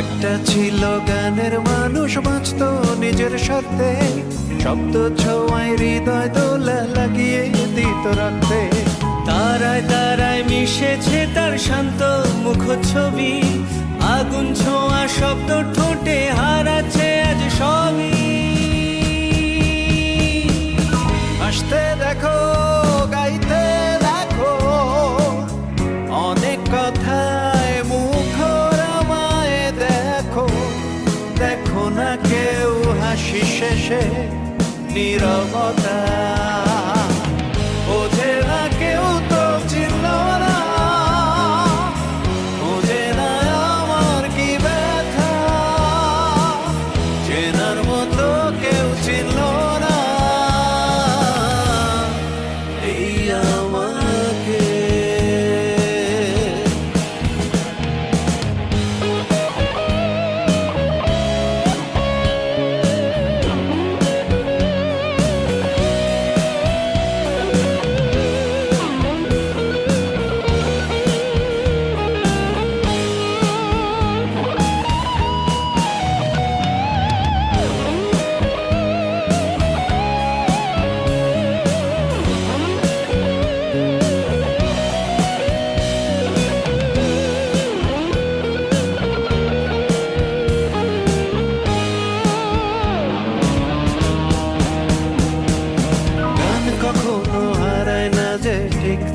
একটা ছিল গানের মানুষ, বাঁচত নিজের সাথে শব্দ ছোঁয়ায় হৃদয় দোলা লাগিয়ে দিত রাখতে তারায় তারায় মিশেছে তার শান্ত মুখ ছবি আগুন ছোঁয়া শব্দ ঠোঁটে হারাচ্ছে আজ সবই। শেষে নীরবতা।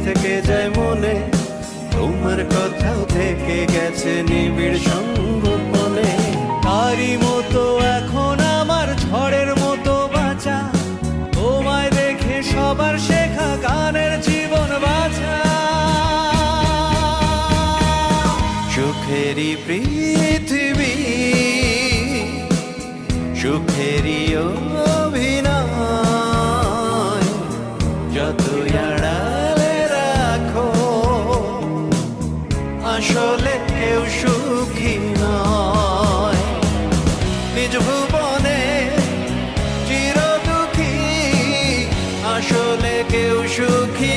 থেকে যায় মনে। তোমার কথাও থেকে গেছে নিবিড় সঙ্গোপনে। তারই মতো এখন আমার ঝড়ের মতো বাঁচা। তোমায় দেখে সবার শেখা গানের জীবন বাঁচা। সুখেরই পৃথিবী, সুখেরই অভিনয়। যত আসলে কেউ সুখী নয়। নিজ ভুবনে চির দুঃখী আসলে কেউ সুখী